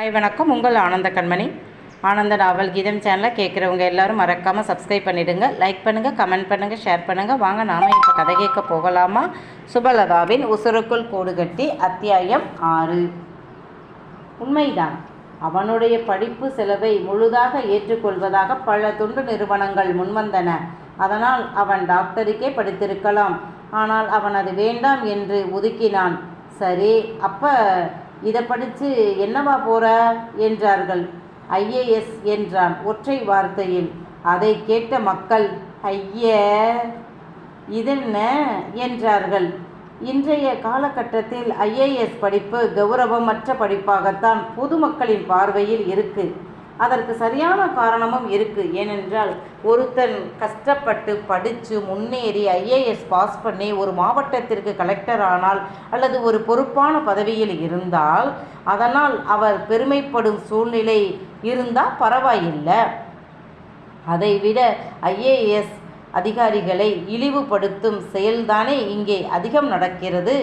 Hi வணக்கம் உங்கள் ஆனந்த கண்மணி. ஆனந்த நாவல் கீதம் சேனலை கேட்குறவங்க எல்லாரும் மறக்காமல் சப்ஸ்கிரைப் பண்ணிவிடுங்க லைக் பண்ணுங்கள் கமெண்ட் பண்ணுங்கள் ஷேர் பண்ணுங்கள் வாங்க நாம் இப்போ கதை கேட்க போகலாமா? சுபலதாவின் உசுருக்குள் கோடு கட்டி அத்தியாயம் ஆறு. உண்மைதான். அவனுடைய படிப்பு செலவை முழுதாக ஏற்றுக்கொள்வதாக பல தொண்டு நிறுவனங்கள் முன்வந்தன. அதனால் அவன் டாக்டருக்கே படித்திருக்கலாம். ஆனால் அவன் அது வேண்டாம் என்று ஒதுக்கினான். சரி அப்போ இதை படித்து என்னவா போற? என்றார்கள். ஐஏஎஸ் என்றான் ஒற்றை வார்த்தையில். அதை கேட்ட மக்கள் ஐய இதென்ன என்றார்கள். இன்றைய காலகட்டத்தில் ஐஏஎஸ் படிப்பு கௌரவமற்ற படிப்பாகத்தான் பொதுமக்களின் பார்வையில் இருக்குது அதற்கு சரியான காரணமும் இருக்குது ஏனென்றால் ஒருத்தன் கஷ்டப்பட்டு படித்து முன்னேறி ஐஏஎஸ் பாஸ் பண்ணி ஒரு மாவட்டத்திற்கு கலெக்டர் ஆனால் அல்லது ஒரு பொறுப்பான பதவியில் இருந்தால் அதனால் அவர் பெருமைப்படும் சூழ்நிலை இருந்தால் பரவாயில்லை. அதைவிட ஐஏஎஸ் அதிகாரிகளை இழிவுபடுத்தும் செயல்தானே இங்கே அதிகம் நடக்கிறது?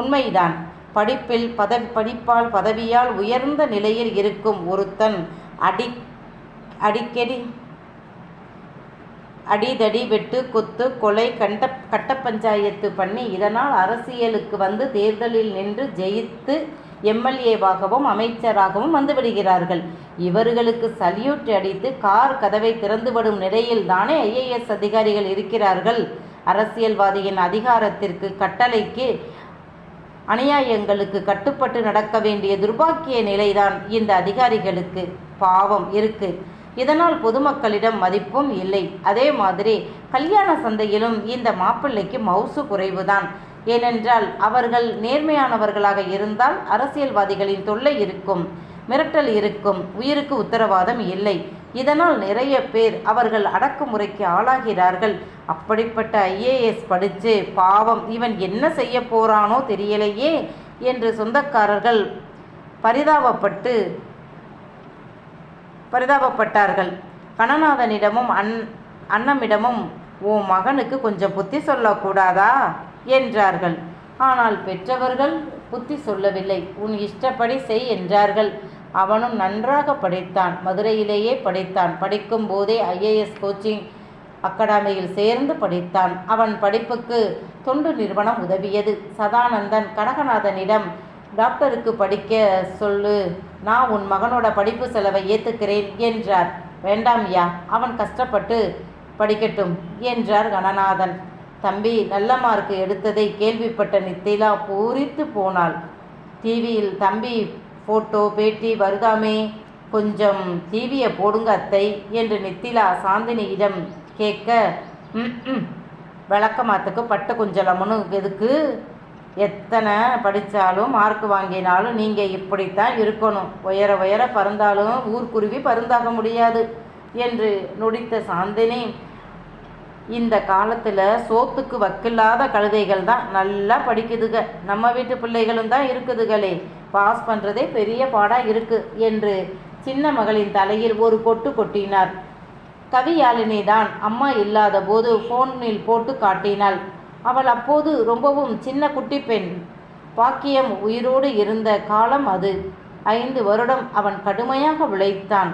உண்மைதான். படிப்பில் பதவி படிப்பால் பதவியால் உயர்ந்த நிலையில் இருக்கும் ஒருத்தன் அடி அடிக்கடி அடிதடி வெட்டு கொத்து கொலை கண்ட கட்ட பஞ்சாயத்து பண்ணி இதனால் அரசியலுக்கு வந்து தேர்தலில் நின்று ஜெயித்து எம்எல்ஏவாகவும் அமைச்சராகவும் வந்துவிடுகிறார்கள் இவர்களுக்கு சல்யூட் அடித்து கார் கதவை திறந்துவிடும் நிலையில் தானே ஐஏஎஸ் அதிகாரிகள் இருக்கிறார்கள். அரசியல்வாதியின் அதிகாரத்திற்கு கட்டளைக்கு அநியாயங்களுக்கு கட்டுப்பட்டு நடக்க வேண்டிய துர்பாக்கிய நிலைதான் இந்த அதிகாரிகளுக்கு பாவம் இருக்கு. இதனால் பொதுமக்களிடம் மதிப்பும் இல்லை. அதே மாதிரி கல்யாண சந்தையிலும் இந்த மாப்பிள்ளைக்கு மவுசு குறைவுதான். ஏனென்றால் அவர்கள் நேர்மையானவர்களாக இருந்தால் அரசியல்வாதிகளின் தொல்லை இருக்கும். மிரட்டல் இருக்கும் உயிருக்கு உத்தரவாதம் இல்லை. இதனால் நிறைய பேர் அவர்கள் அடக்குமுறைக்கு ஆளாகிறார்கள். அப்படிப்பட்ட ஐஏஎஸ் படித்து பாவம் இவன் என்ன செய்ய போறானோ தெரியலையே என்று சொந்தக்காரர்கள் பரிதாபப்பட்டு பரிதாபப்பட்டார்கள். கணநாதனிடமும் அன் அண்ணமிடமும் உன் மகனுக்கு கொஞ்சம் புத்தி சொல்லக்கூடாதா? என்றார்கள். ஆனால் பெற்றவர்கள் புத்தி சொல்லவில்லை. உன் இஷ்டப்படி செய் என்றார்கள். அவனும் நன்றாக படித்தான். மதுரையிலேயே படித்தான். படிக்கும் போதே ஐஏஎஸ் கோச்சிங் அகாடமியில் சேர்ந்து படித்தான். அவன் படிப்புக்கு தொண்டு நிறுவனம் உதவியது. சதானந்தன் கனகநாதனிடம் டாக்டருக்கு படிக்க சொல்லு. நான் உன் மகனோட படிப்பு செலவை ஏற்றுக்கிறேன் என்றார். வேண்டாம் யா அவன் கஷ்டப்பட்டு படிக்கட்டும் என்றார் கணநாதன் தம்பி நல்ல மார்க் எடுத்ததை கேள்விப்பட்ட நித்திலா பூரித்து போனாள். டிவியில் தம்பி ஃபோட்டோ பேட்டி வருதாமே. கொஞ்சம் டிவியை போடுங்க அத்தை என்று நித்திலா சாந்தினியிடம் கேட்க விளக்கமாத்துக்கு பட்ட குஞ்சலம்னு எதுக்கு? எத்தனை படித்தாலும் மார்க் வாங்கினாலும் நீங்கள் இப்படித்தான் இருக்கணும். உயர உயர பறந்தாலும் ஊர்க்குருவி பருந்தாக முடியாது என்று நொடித்த சாந்தினி இந்த காலத்தில் சோத்துக்கு வக்கில்லாத கழுதைகள் தான் நல்லா படிக்குதுக. நம்ம வீட்டு பிள்ளைகளும் தான் இருக்குதுகளே. பாஸ் பண்ணுறதே பெரிய பாடாக இருக்குது என்று சின்ன மகளின் தலையில் ஒரு கொட்டு கொட்டினார். கவியாளினி தான் அம்மா இல்லாத போது ஃபோனில் போட்டு காட்டினாள். அவள் அப்போது ரொம்பவும் சின்ன குட்டி பெண். பாக்கியம் உயிரோடு இருந்த காலம் அது. ஐந்து வருடம் அவன் கடுமையாக உழைத்தான்.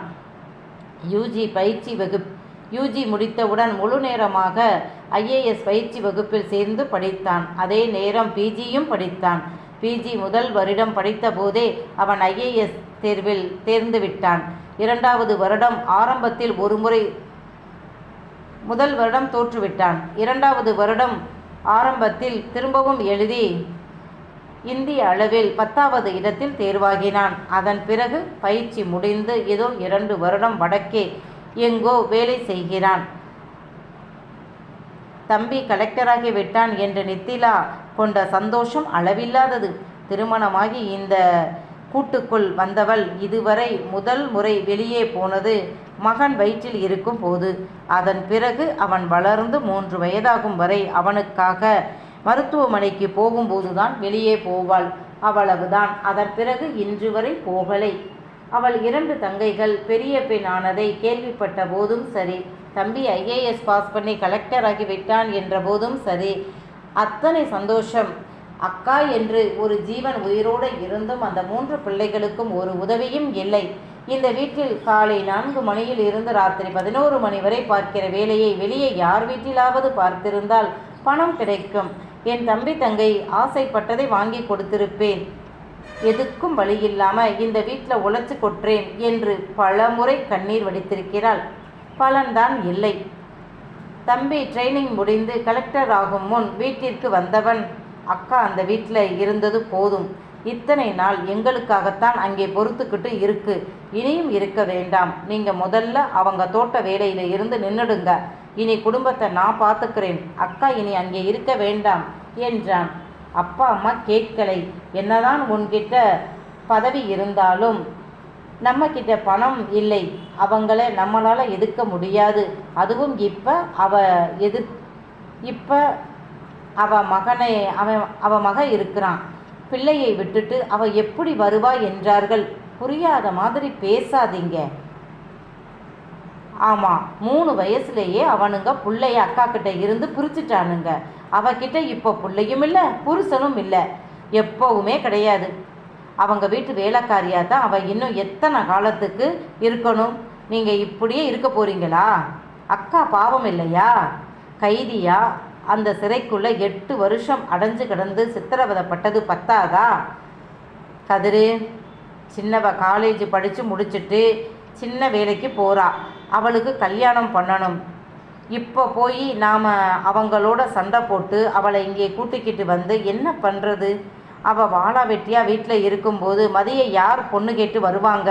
யூஜி பயிற்சி வகுப்பு யூஜி முடித்தவுடன் முழு நேரமாக ஐஏஎஸ் பயிற்சி வகுப்பில் சேர்ந்து படித்தான். அதே நேரம் பிஜியும் படித்தான். பிஜி முதல் வருடம் படித்தபோதே அவன் ஐஏஎஸ் தேர்வில் தேர்ந்து விட்டான். இரண்டாவது வருடம் ஆரம்பத்தில் ஒருமுறை முதல் வருடம் தோற்றுவிட்டான். இரண்டாவது வருடம் ஆரம்பத்தில் திரும்பவும் எழுதி இந்திய அளவில் பத்தாவது இடத்தில் தேர்வாகினான். அதன் பிறகு பயிற்சி முடிந்து ஏதோ இரண்டு வருடம் வடக்கே எங்கோ வேலை செய்கிறான். தம்பி கலெக்டராகி விட்டான் என்று நித்திலா கொண்ட சந்தோஷம் அளவில்லாதது. திருமணமாகி இந்த கூட்டுக்குள் வந்தவள் இதுவரை முதல் முறை வெளியே போனது மகன் வயிற்றில் இருக்கும் போது. அதன் பிறகு அவன் வளர்ந்து மூன்று வயதாகும் வரை அவனுக்காக மருத்துவமனைக்கு போகும்போதுதான் வெளியே போவாள். அவ்வளவுதான். அதன் பிறகு இன்று வரை போகலை. அவள் இரண்டு தங்கைகள் பெரிய பெண் ஆனதை கேள்விப்பட்ட போதும் சரி. தம்பி ஐஏஎஸ் பாஸ் பண்ணி கலெக்டராகி விட்டான் என்ற போதும் சரி. அத்தனை சந்தோஷம். அக்கா என்று ஒரு ஜீவன் உயிரோடு இருந்தும் அந்த மூன்று பிள்ளைகளுக்கும் ஒரு உதவியும் இல்லை. இந்த வீட்டில் காலை நான்கு மணியில் இருந்து ராத்திரி பதினோரு மணி வரை பார்க்கிற வேலையை வெளியே யார் வீட்டிலாவது பார்த்திருந்தால் பணம் கிடைக்கும். என் தம்பி தங்கை ஆசைப்பட்டதை வாங்கி கொடுத்திருப்பேன். எதுக்கும் வழி இல்லாமல் இந்த வீட்டில் உழைச்சு கொற்றேன் என்று பலமுறை கண்ணீர் வடித்திருக்கிறாள். பலன்தான் இல்லை. தம்பி ட்ரைனிங் முடிந்து கலெக்டர் ஆகும் முன் வீட்டிற்கு வந்தவன். அக்கா அந்த வீட்டில் இருந்தது போதும். இத்தனை நாள் எங்களுக்காகத்தான் அங்கே பொறுத்துக்கிட்டு இருக்கு. இனியும் இருக்க வேண்டாம். நீங்கள் முதல்ல அவங்க தோட்ட வேலையில் இருந்து நின்றுடுங்க இனி குடும்பத்தை நான் பார்த்துக்கிறேன். அக்கா இனி அங்கே இருக்க வேண்டாம் என்றான். அப்பா அம்மா கேட்கலை. என்னதான் உன்கிட்ட பதவி இருந்தாலும் நம்ம கிட்ட பணம் இல்லை. அவங்கள நம்மளால் எதிர்க்க முடியாது. அதுவும் இப்போ அவ எதிர் இப்போ அவ மகனை அவன் அவ மகன் இருக்கிறான். பிள்ளையை விட்டுட்டு அவ எப்படி வருவா என்றார்கள். புரியாத மாதிரி பேசாதீங்க. ஆமாம் மூணு வயசுலேயே அவனுங்க பிள்ளைய அக்கா கிட்ட இருந்து பிரிச்சுட்டானுங்க. அவகிட்ட இப்போ பிள்ளையும் இல்லை புருஷனும் இல்லை. எப்போவுமே கிடையாது. அவங்க வீட்டு வேலைக்காரியாக தான் அவள் இன்னும் எத்தனை காலத்துக்கு இருக்கணும்? நீங்கள் இப்படியே இருக்க போறீங்களா? அக்கா பாவம் இல்லையா? கைதியா? அந்த சிறைக்குள்ளே எட்டு வருஷம் அடைஞ்சு கிடந்து சித்திரவதைப்பட்டது பத்தாதா? கதிரு சின்னவ காலேஜ் படித்து முடிச்சுட்டு சின்ன வேலைக்கு போகிறா அவளுக்கு கல்யாணம் பண்ணணும். இப்போ போய் நாம் அவங்களோட சண்டை போட்டு அவளை இங்கே கூட்டிக்கிட்டு வந்து என்ன பண்ணுறது அவள் வாழா வெட்டியாக வீட்டில் இருக்கும்போது மதியை யார் பொண்ணு கேட்டு வருவாங்க?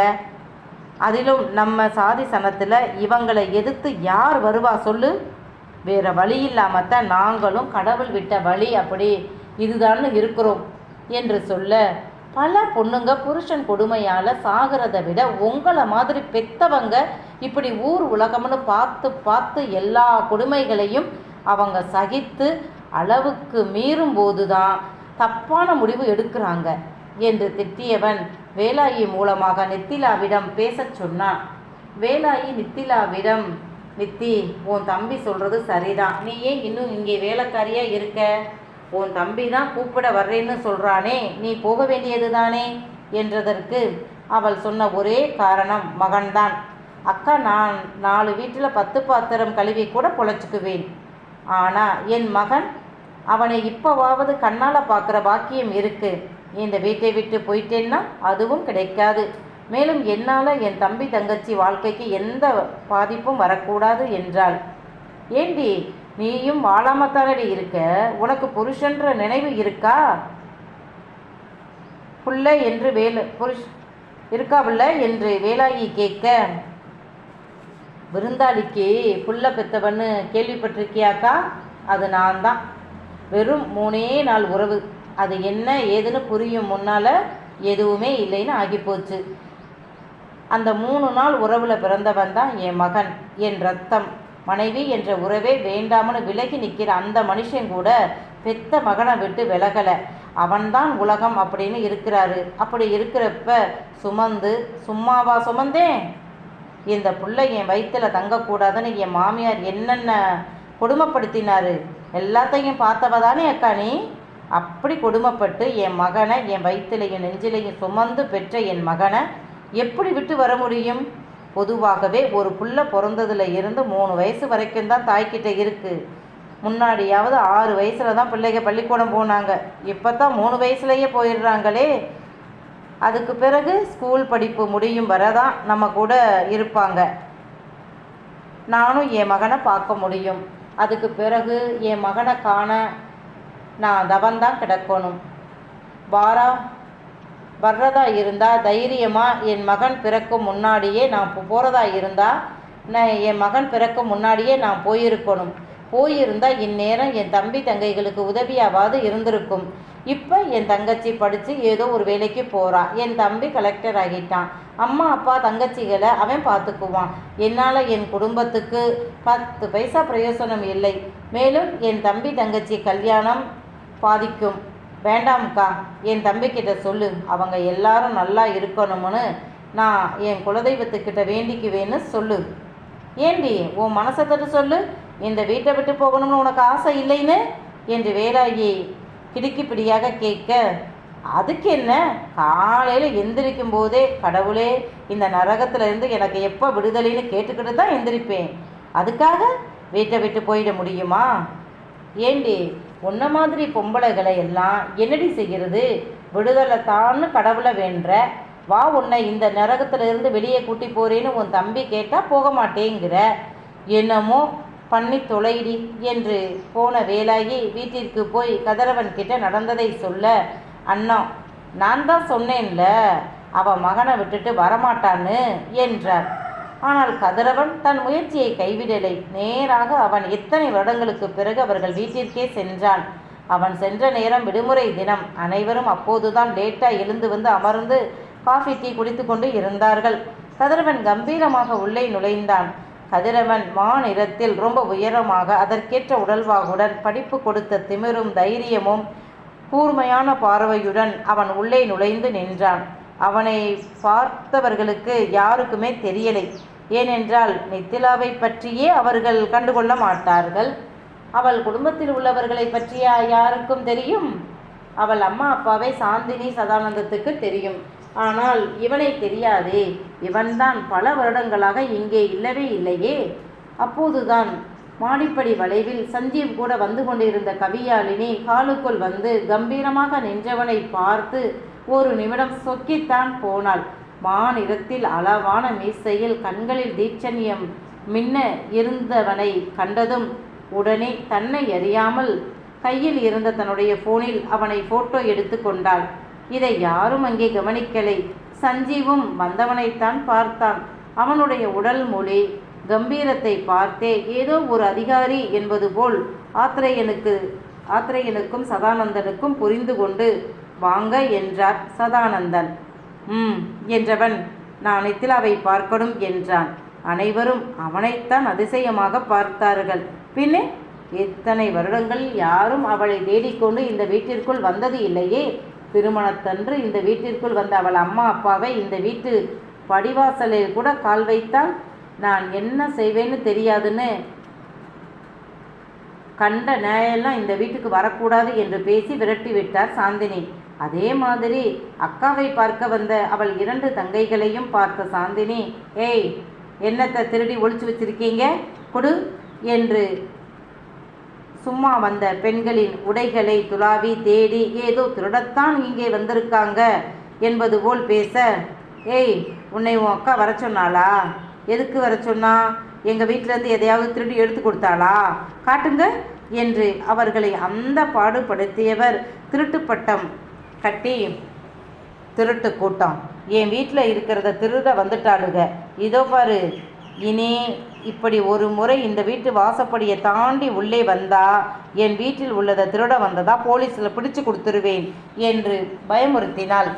அதிலும் நம்ம சாதி சனத்தில் இவங்களை எதிர்த்து யார் வருவா சொல்லு? வேறு வழி இல்லாமல் தான் நாங்களும் கடவுள் விட்ட வழி அப்படி இதுதான் இருக்கிறோம் என்று சொல்ல பல பொண்ணுங்க புருஷன் கொடுமையால் சாகிறத விட உங்களை மாதிரி பெத்தவங்க இப்படி ஊர் உலகம்னு பார்த்து பார்த்து எல்லா கொடுமைகளையும் அவங்க சகித்து அளவுக்கு மீறும் போது தான் தப்பான முடிவு எடுக்கிறாங்க என்று திட்டியவன் வேலாயி மூலமாக நித்திலாவிடம் பேசச் சொன்னான். வேலாயி நித்திலாவிடம் நித்தி உன் தம்பி சொல்கிறது சரிதான். நீ ஏன் இன்னும் இங்கே வேலைக்காரியா இருக்க? உன் தம்பி தான் கூப்பிட வர்றேன்னு சொல்கிறானே நீ போக வேண்டியது தானே? என்றதற்கு அவள் சொன்ன ஒரே காரணம் மகன்தான். அக்கா நான் நாலு வீட்டில் பத்து பாத்திரம் கழுவி கூட பொழைச்சிக்குவேன். ஆனால் என் மகன் அவனை இப்போவாவது கண்ணால் பார்க்குற பாக்கியம் இருக்குது இந்த வீட்டை விட்டு போயிட்டேன்னா அதுவும் கிடைக்காது. மேலும் என்னால் என் தம்பி தங்கச்சி வாழ்க்கைக்கு எந்த பாதிப்பும் வரக்கூடாது என்றாள். ஏண்டி நீயும் வாழாமத்தானடி இருக்க? உனக்கு புருஷன்ற நினைவு இருக்கா? புள்ள என்று வேலு புருஷ் இருக்கா என்று வேலாயி கேட்க விருந்தாளிக்கு புள்ள பெத்தவன்னு கேள்விப்பட்டிருக்கியாக்கா? அது நான் தான் வெறும் மூணே நாள் உறவு. அது என்ன ஏதுன்னு புரியும் முன்னால் எதுவுமே இல்லைன்னு ஆகிப்போச்சு. அந்த மூணு நாள் உறவில் பிறந்தவன் தான் என் மகன் என் ரத்தம். மனைவி என்ற உறவே வேண்டாம்னு விலகி நிற்கிற அந்த மனுஷன் கூட பெத்த மகனை விட்டு விலகலை. அவன்தான் உலகம் அப்படின்னு இருக்கிறாரு. அப்படி இருக்கிறப்ப சுமந்து சும்மாவா சுமந்தேன்? இந்த பிள்ளை என் வயிற்றுல தங்கக்கூடாதுன்னு என் மாமியார் என்னென்ன கொடுமைப்படுத்தினார். எல்லாத்தையும் பார்த்தவ தானே அக்கா நீ? அப்படி கொடுமைப்பட்டு என் மகனை என் வயிற்றுலையும் நெஞ்சிலையும் சுமந்து பெற்ற என் மகனை எப்படி விட்டு வர முடியும்? பொதுவாகவே ஒரு புள்ள பிறந்ததுல இருந்து மூணு வயசு வரைக்கும் தான் தாய்கிட்ட இருக்குது முன்னாடியாவது ஆறு வயசில் தான் பிள்ளைங்க பள்ளிக்கூடம் போனாங்க. இப்போ தான் மூணு வயசுலேயே போயிடுறாங்களே. அதுக்கு பிறகு ஸ்கூல் படிப்பு முடியும் வரை தான் நம்ம கூட இருப்பாங்க. நானும் என் மகனை பார்க்க முடியும். அதுக்கு பிறகு என் மகனை காண நான் தவந்தான் கிடக்கணும். வாரா வர்றதா இருந்தால் தைரியமாக என் மகன் பிறக்கும் முன்னாடியே நான் போகிறதா இருந்தால் நான் என் மகன் பிறக்கும் முன்னாடியே நான் போயிருக்கணும். போயிருந்தால் இந்நேரம் என் தம்பி தங்கைகளுக்கு உதவியாவது இருந்திருக்கும். இப்போ என் தங்கச்சி படித்து ஏதோ ஒரு வேலைக்கு போகிறான் என் தம்பி கலெக்டர் ஆகிட்டான். அம்மா அப்பா தங்கச்சிகளை அவன் பார்த்துக்குவான் என்னால் என் குடும்பத்துக்கு பத்து பைசா பிரயோசனம் இல்லை. மேலும் என் தம்பி தங்கச்சி கல்யாணம் பாதிக்கும். வேண்டாம்க்கா என் தம்பிக்கிட்ட சொல்லு. அவங்க எல்லாரும் நல்லா இருக்கணும்னு நான் என் குலதெய்வத்துக்கிட்ட வேண்டிக்குவேன்னு சொல்லு. ஏண்டி உன் மனசை தட்டு சொல்லு. இந்த வீட்டை விட்டு போகணும்னு உனக்கு ஆசை இல்லைன்னு? என்று வேலாயி கிடுக்கிப்பிடியாக கேட்க அதுக்கு என்ன? காலையில் எந்திரிக்கும் போதே கடவுளே இந்த நரகத்துல இருந்து எனக்கு எப்போ விடுதலைன்னு கேட்டுக்கிட்டு தான் எந்திரிப்பேன். அதுக்காக வீட்டை விட்டு போயிட முடியுமா? ஏண்டி உன்ன மாதிரி பொம்பளைகளை எல்லாம் என்னடி செய்கிறது விடுதலை தான்னு கடவுளை வேண்ட வா உன்னை இந்த நரகத்திலிருந்து வெளியே கூட்டி போறேன்னு உன் தம்பி கேட்டால் போக மாட்டேங்கிற. என்னமோ பண்ணி தொலைடி என்று போன வேலாயி வீட்டிற்கு போய் கதிரவன் கிட்ட நடந்ததை சொல்ல அண்ணா நான் தான் சொன்னேன்ல அவன் மகனை விட்டுட்டு வரமாட்டான்னு என்றார். ஆனால் கதிரவன் தன் முயற்சியை கைவிடலை. நேராக அவன் எத்தனை வருடங்களுக்கு பிறகு அவர்கள் வீட்டிற்கே சென்றான். அவன் சென்ற நேரம் விடுமுறை தினம். அனைவரும் அப்போதுதான் லேட்டாக எழுந்து வந்து அமர்ந்து காஃபி டீ குடித்து கொண்டு இருந்தார்கள். கதிரவன் கம்பீரமாக உள்ளே நுழைந்தான். கதிரவன் வானிறத்தில் ரொம்ப உயரமாக அதற்கேற்ற உடல்வாகுடன் படிப்பு கொடுத்த திமிரும் தைரியமும் கூர்மையான பார்வையுடன் அவன் உள்ளே நுழைந்து நின்றான். அவனை பார்த்தவர்களுக்கு யாருக்குமே தெரியலை. ஏனென்றால் நித்திலாவை பற்றியே அவர்கள் கண்டுகொள்ள மாட்டார்கள். அவள் குடும்பத்தில் உள்ளவர்களை பற்றியா யாருக்கும் தெரியும்? அவள் அம்மா அப்பாவை சாந்தினி சதானந்தத்துக்கு தெரியும். ஆனால் இவனை தெரியாதே இவன்தான் பல வருடங்களாக இங்கே இல்லவே இல்லையே. அப்போதுதான் மாடிப்படி வளைவில் சஞ்சீவ் கூட வந்து கொண்டிருந்த கவியாளினி ஹாலுக்குள் வந்து கம்பீரமாக நின்றவனை பார்த்து ஒரு நிமிடம் சொக்கித்தான் போனாள். மாநிலத்தில் அளவான மீசையில் கண்களில் தீட்சண்யம் மின்ன இருந்தவனை கண்டதும் உடனே தன்னை அறியாமல் கையில் இருந்த தன்னுடைய போனில் அவனை போட்டோ எடுத்து கொண்டாள். இதை யாரும் அங்கே கவனிக்கலை. சஞ்சீவும் வந்தவனைத்தான் பார்த்தான். அவனுடைய உடல் மொழி கம்பீரத்தை பார்த்தே ஏதோ ஒரு அதிகாரி என்பது போல் ஆத்திரையனுக்கு ஆத்திரையனுக்கும் சதானந்தனுக்கும் புரிந்து கொண்டு வாங்க என்றார் சதானந்தன். ம் என்றவன் நான் நித்திலாவை பார்க்கணும் என்றான். அனைவரும் அவனைத்தான் அதிசயமாக பார்த்தார்கள். பின்னே இத்தனை வருடங்கள் யாரும் அவளை தேடிக்கொண்டு இந்த வீட்டிற்குள் வந்தது இல்லையே? திருமணத்தன்று இந்த வீட்டிற்குள் வந்த அவள் அம்மா அப்பாவை இந்த வீட்டு படிவாசலில் கூட கால் வைத்தால் நான் என்ன செய்வேன்னு தெரியாதுன்னு கண்ட நேயெல்லாம் இந்த வீட்டுக்கு வரக்கூடாது என்று பேசி விரட்டி விட்டார் சாந்தினி. அதே மாதிரி அக்காவை பார்க்க வந்த அவள் இரண்டு தங்கைகளையும் பார்த்த சாந்தினி ஏய் என்னத்தை திருடி ஒழிச்சு வச்சிருக்கீங்க? கொடு என்று சும்மா வந்த பெண்களின் உடைகளை துளாவி தேடி ஏதோ திருடத்தான் இங்கே வந்திருக்காங்க என்பது போல் பேச ஏய் உன்னை உன் அக்கா வர சொன்னாளா? எதுக்கு வர சொன்னா? எங்கள் வீட்டிலேருந்து எதையாவது திருடி எடுத்து கொடுத்தாளா? காட்டுங்க என்று அவர்களை அந்த பாடுபடுத்தியவர் திருட்டு பட்டம் கட்டி திருட்டு கூட்டம். என் வீட்டில் இருக்கிறத திருட வந்துட்டாளுங்க இதோ பாரு இனி இப்படி ஒரு முறை இந்த வீட்டு வாசப்படியை தாண்டி உள்ளே வந்தா என் வீட்டில் உள்ளதை திருட வந்ததா போலீஸில் பிடிச்சு கொடுத்துருவேன் என்று பயமுறுத்தினாள்.